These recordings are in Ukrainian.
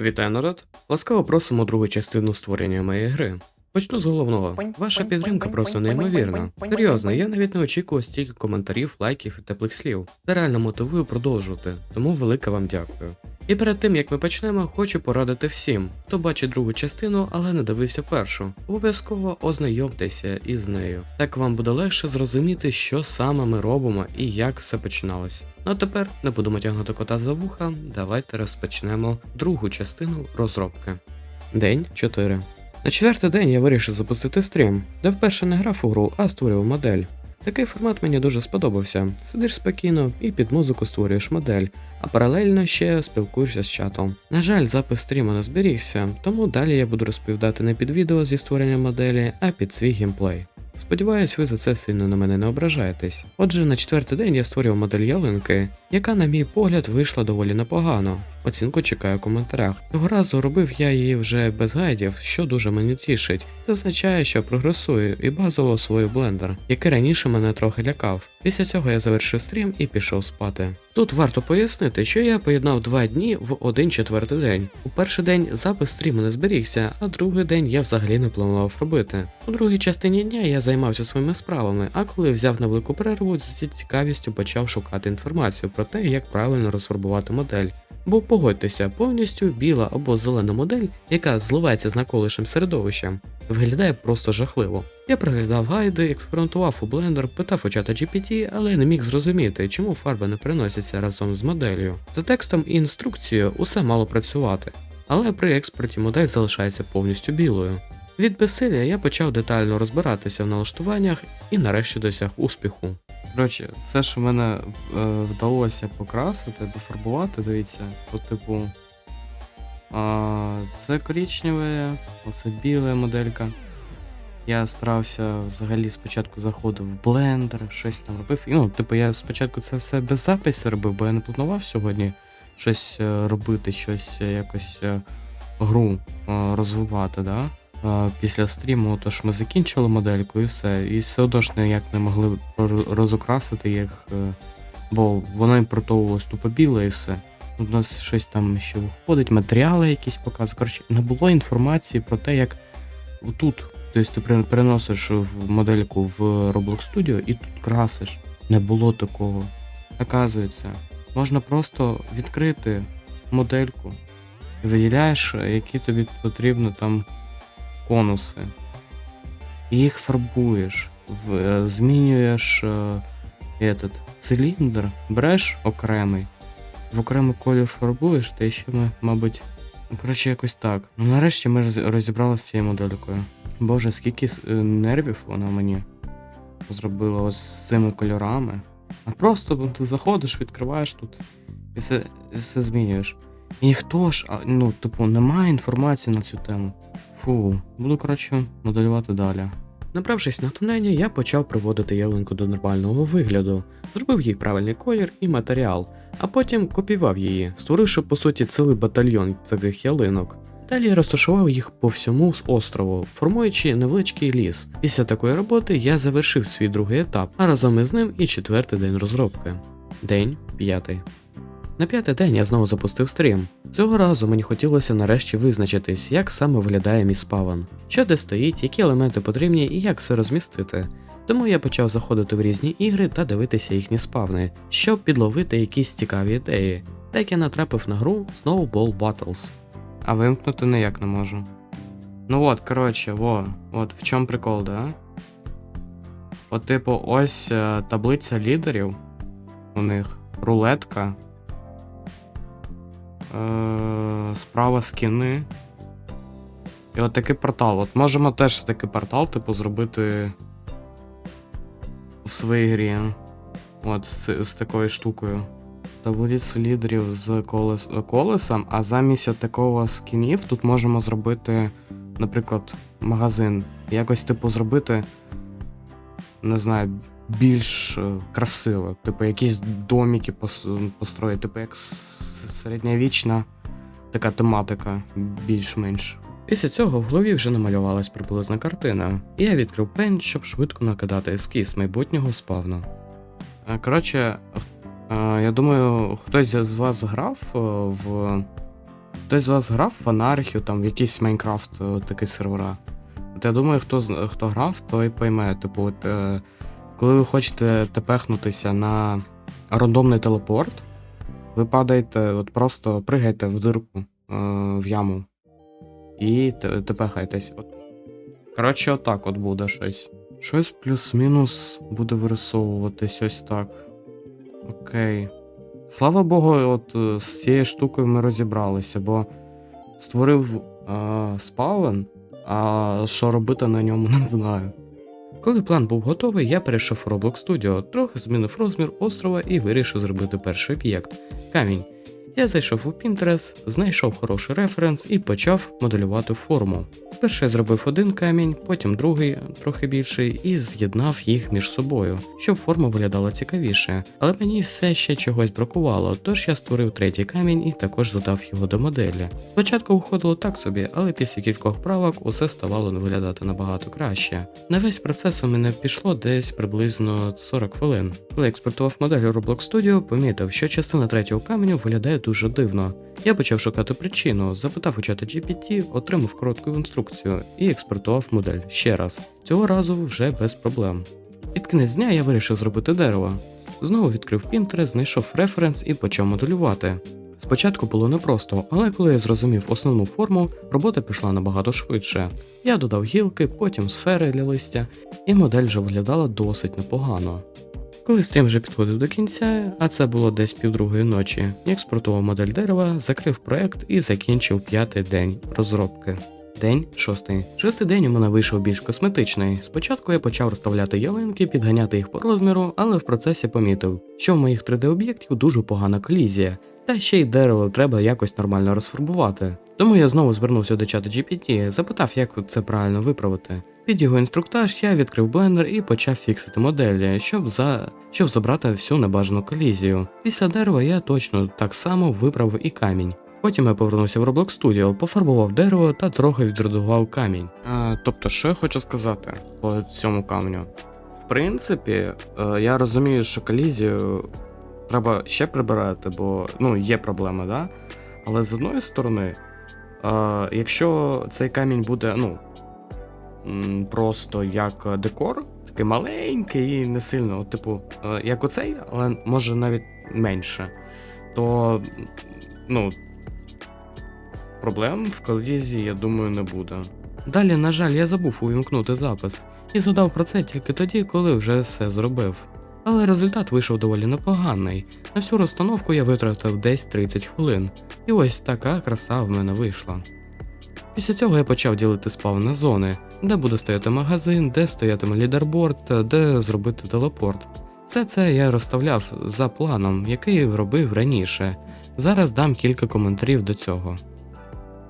Вітаю народ! Ласкаво просимо другу частину створення моєї гри. Почну з головного. Ваша підтримка просто неймовірна. Серйозно, я навіть не очікував стільки коментарів, лайків і теплих слів. Це реально мотивує продовжувати, тому велике вам дякую. І перед тим як ми почнемо, хочу порадити всім, хто бачить другу частину, але не дивився першу. Обов'язково ознайомтеся із нею. Так вам буде легше зрозуміти, що саме ми робимо і як все починалось. Ну а тепер не будемо тягнути кота за вуха. Давайте розпочнемо другу частину розробки. День 4. На четвертий день я вирішив запустити стрім, де вперше не грав у гру, а створював модель. Такий формат мені дуже сподобався. Сидиш спокійно і під музику створюєш модель, а паралельно ще спілкуєшся з чатом. На жаль, запис стріму не зберігся, тому далі я буду розповідати не під відео зі створення моделі, а під свій геймплей. Сподіваюсь, ви за це сильно на мене не ображаєтесь. Отже, на четвертий день я створював модель ялинки, яка, на мій погляд, вийшла доволі непогано. Оцінку чекаю в коментарях. Цього разу робив я її вже без гайдів, що дуже мене тішить. Це означає, що прогресую і базово освою блендер, який раніше мене трохи лякав. Після цього я завершив стрім і пішов спати. Тут варто пояснити, що я поєднав два дні в один четвертий день. У перший день запис стріму не зберігся, а другий день я взагалі не планував робити. У другій частині дня я займався своїми справами, а коли взяв невелику перерву, зі цікавістю почав шукати інформацію про те, як правильно розфарбувати модель. Бо погодьтеся, повністю біла або зелена модель, яка зливається з навколишнім середовищем, виглядає просто жахливо. Я приглядав гайди, експериментував у блендер, питав у чата GPT, але не міг зрозуміти, чому фарби не приносяться разом з моделлю. За текстом і інструкцією усе мало працювати, але при експорті модель залишається повністю білою. Від безсилля я почав детально розбиратися в налаштуваннях і нарешті досяг успіху. Коротше, все, що мене е, вдалося покрасити, дофарбувати, дивіться, по типу. А, це коричневе, оце біла моделька. Я старався взагалі спочатку заходив в блендер, щось там робив. І, ну, типу, я спочатку це все без запису робив, бо я не планував сьогодні щось е, робити, щось е, якось е, гру розвивати, да? Е, Після стріму, тож ми закінчили модельку і все. І все одно ж ніяк не могли ро- розукрасити їх, е, бо воно імпортовувалось тупо біле і все. У нас щось там ще виходить, матеріали якісь показують. Коротше, не було інформації про те, як тут. Тобто ти переносиш в модельку в Roblox Studio і тут красиш. Не було такого. Оказується, можна просто відкрити модельку і виділяєш, які тобі потрібно там конуси. І їх фарбуєш, в, е, змінюєш е, этот, циліндр, береш окремий, в окремий колір фарбуєш, та ще ми, мабуть. ну, Коротше, якось так. Ну нарешті ми розібралися з цією моделькою. Боже, скільки е, нервів вона мені зробила ось з цими кольорами. А просто ну, ти заходиш, відкриваєш тут і все, все змінюєш. І ніхто ж, ну, типу, немає інформації на цю тему. Фу, буду, коротше, моделювати далі. Набравшись натхнення, я почав приводити ялинку до нормального вигляду, зробив їй правильний колір і матеріал, а потім копіював її, створивши по суті цілий батальйон таких ялинок. Далі розташував їх по всьому з острову, формуючи невеличкий ліс. Після такої роботи я завершив свій другий етап, а разом із ним і четвертий день розробки. День п'ятий. На п'ятий день я знову запустив стрім. Цього разу мені хотілося нарешті визначитись, як саме виглядає мій спаван, що де стоїть, які елементи потрібні і як все розмістити. Тому я почав заходити в різні ігри та дивитися їхні спавни, щоб підловити якісь цікаві ідеї. Так я натрапив на гру Snowball Battles. А вимкнути ніяк не можу. Ну от, коротше, во, от в чому прикол, да? От, типу, ось е, таблиця лідерів у них, рулетка. Е, справа скіни. І от такий портал. От можемо теж такий портал, типу, зробити в своїй грі. От з, з такою штукою. Таблицю лідерів з колес, колесом, а замість от такого скінів тут можемо зробити, наприклад, магазин. Якось, типу, зробити, не знаю, більш е, красиво. Типу, якісь домики построїти, типу, як середньовічна така тематика, більш-менш. Після цього в голові вже намалювалась приблизна картина, і я відкрив пен, щоб швидко накидати ескіз майбутнього спавну. Е, Коротше, е, я думаю, хтось з вас грав е, в Хтось з вас грав в анархію, там в якийсь Майнкрафт, такий сервера. От я думаю, хто, хто грав, той пойме. Типу, от, коли ви хочете тепехнутися на рандомний телепорт, ви падаєте, от просто пригаєте в дирку, е, в яму. І те- тепехаєтесь. От. Коротше, отак от буде щось. Щось плюс-мінус буде вирисовуватись ось так. Окей. Слава Богу, от е, з цією штукою ми розібралися, бо створив е, спаун, а що робити на ньому не знаю. Коли план був готовий, я перейшов в Roblox Studio, трохи змінив розмір острова і вирішив зробити перший об'єкт камінь. Я зайшов у Pinterest, знайшов хороший референс і почав моделювати форму. Спершу я зробив один камінь, потім другий, трохи більший, і з'єднав їх між собою, щоб форма виглядала цікавіше. Але мені все ще чогось бракувало, тож я створив третій камінь і також додав його до моделі. Спочатку виходило так собі, але після кількох правок усе ставало виглядати набагато краще. На весь процес у мене пішло десь приблизно 40 хвилин. Коли експортував модель у Roblox Studio, помітив, що частина третього каменю виглядає дуже дивно. Я почав шукати причину, запитав у чата GPT, отримав коротку інструкцію і експортував модель ще раз. Цього разу вже без проблем. Під кінець дня я вирішив зробити дерево. Знову відкрив Pinterest, знайшов референс і почав моделювати. Спочатку було непросто, але коли я зрозумів основну форму, робота пішла набагато швидше. Я додав гілки, потім сфери для листя, і модель вже виглядала досить непогано. Коли стрім вже підходив до кінця, а це було десь півдругої ночі, я експортував модель дерева, закрив проект і закінчив п'ятий день розробки. День шостий. Шостий день у мене вийшов більш косметичний. Спочатку я почав розставляти ялинки, підганяти їх по розміру, але в процесі помітив, що в моїх 3D-об'єктів дуже погана колізія, та ще й дерево треба якось нормально розфарбувати. Тому я знову звернувся до чата GPT, запитав, як це правильно виправити. Під його інструктаж я відкрив блендер і почав фіксити моделі, щоб за щоб забрати всю небажану колізію. Після дерева я точно так само виправив і камінь. Потім я повернувся в Roblox Studio, пофарбував дерево та трохи відредагував камінь. А, тобто, що я хочу сказати по цьому каменю? В принципі, е, я розумію, що колізію треба ще прибирати, бо ну, є проблема, да? Але з одної сторони, е, якщо цей камінь буде, ну, просто як декор, такий маленький і не сильно, типу, е, як оцей, але може навіть менше, то ну, проблем в колізії, я думаю, не буде. Далі, на жаль, я забув увімкнути запис і згадав про це тільки тоді, коли вже все зробив. Але результат вийшов доволі непоганий. На всю розстановку я витратив десь 30 хвилин, і ось така краса в мене вийшла. Після цього я почав ділити спав на зони, де буде стояти магазин, де стоятиме лідерборд, де зробити телепорт. Все це я розставляв за планом, який робив раніше. Зараз дам кілька коментарів до цього.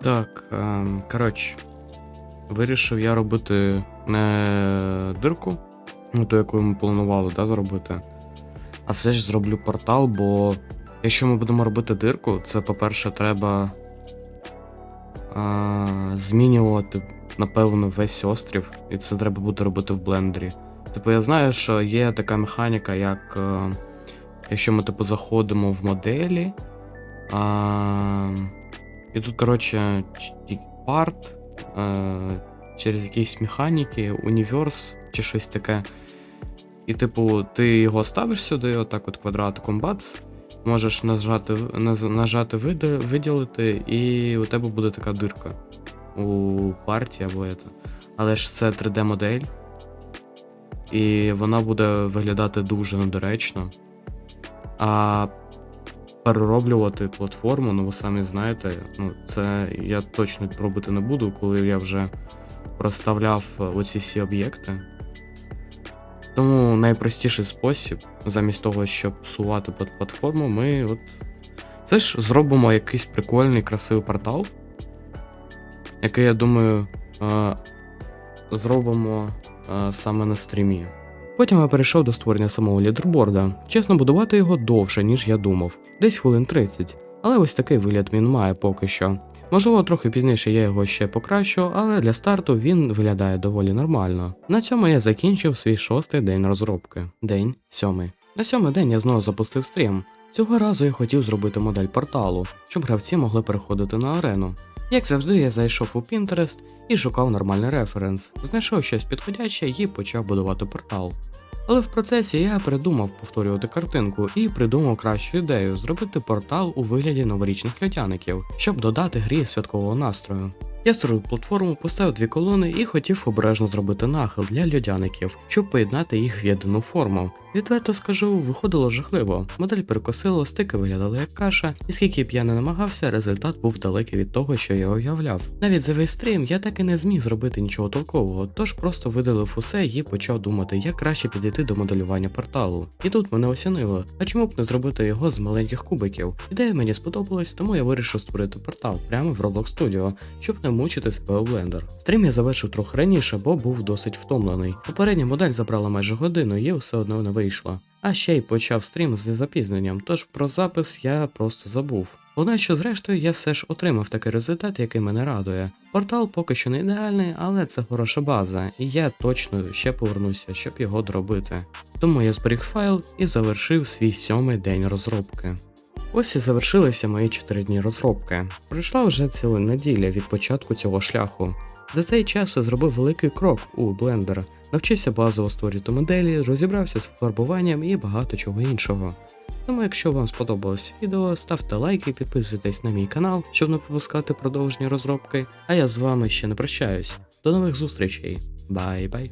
Так, ем, коротше, вирішив я робити не дирку, ну ту, яку ми планували да, зробити, а все ж зроблю портал, бо якщо ми будемо робити дирку, це, по-перше, треба змінювати, напевно, весь острів, і це треба буде робити в блендері. Типу, я знаю, що є така механіка, як е, якщо ми типу заходимо в моделі. А, і тут, коротше, парт е, через якісь механіки, універс чи щось таке. І, типу, ти його ставиш сюди, отак от квадратиком бац, можеш нажати, нажати виділити, і у тебе буде така дирка у парті або это. Але ж це 3D-модель, і вона буде виглядати дуже недоречно. А перероблювати платформу, ну ви самі знаєте, ну це я точно робити не буду, коли я вже проставляв оці всі об'єкти. Тому найпростіший спосіб, замість того, щоб псувати під платформу, ми от. Це ж зробимо якийсь прикольний, красивий портал, який, я думаю, е, зробимо е, саме на стрімі. Потім я перейшов до створення самого лідерборда. Чесно, будувати його довше, ніж я думав, десь хвилин 30. Але ось такий вигляд він має поки що. Можливо, трохи пізніше я його ще покращу, але для старту він виглядає доволі нормально. На цьому я закінчив свій шостий день розробки. День сьомий. На сьомий день я знову запустив стрім. Цього разу я хотів зробити модель порталу, щоб гравці могли переходити на арену. Як завжди, я зайшов у Pinterest і шукав нормальний референс, знайшов щось підходяще і почав будувати портал. Але в процесі я придумав повторювати картинку і придумав кращу ідею зробити портал у вигляді новорічних льодяників, щоб додати грі святкового настрою. Я створив платформу, поставив дві колони і хотів обережно зробити нахил для льодяників, щоб поєднати їх в єдину форму. Відверто скажу, виходило жахливо. Модель перекосило, стики виглядали як каша, і скільки б я не намагався, результат був далекий від того, що я уявляв. Навіть за весь стрім я так і не зміг зробити нічого толкового, тож просто видалив усе і почав думати, як краще підійти до моделювання порталу. І тут мене осінило, а чому б не зробити його з маленьких кубиків? Ідея мені сподобалась, тому я вирішив створити портал прямо в Roblox Studio, щоб не мучити себе у Blender. Стрім я завершив трохи раніше, бо був досить втомлений. Попередня модель забрала майже годину, і все одно не вийшло. А ще й почав стрім з запізненням, тож про запис я просто забув. Одна що зрештою я все ж отримав такий результат, який мене радує. Портал поки що не ідеальний, але це хороша база, і я точно ще повернуся, щоб його доробити. Тому я зберіг файл і завершив свій сьомий день розробки. Ось і завершилися мої 4 дні розробки. Пройшла вже ціла неділя від початку цього шляху. За цей час я зробив великий крок у Blender, навчився базово створювати моделі, розібрався з фарбуванням і багато чого іншого. Тому, якщо вам сподобалось відео, ставте лайки, підписуйтесь на мій канал, щоб не пропускати продовження розробки. А я з вами ще не прощаюсь. До нових зустрічей. Бай-бай.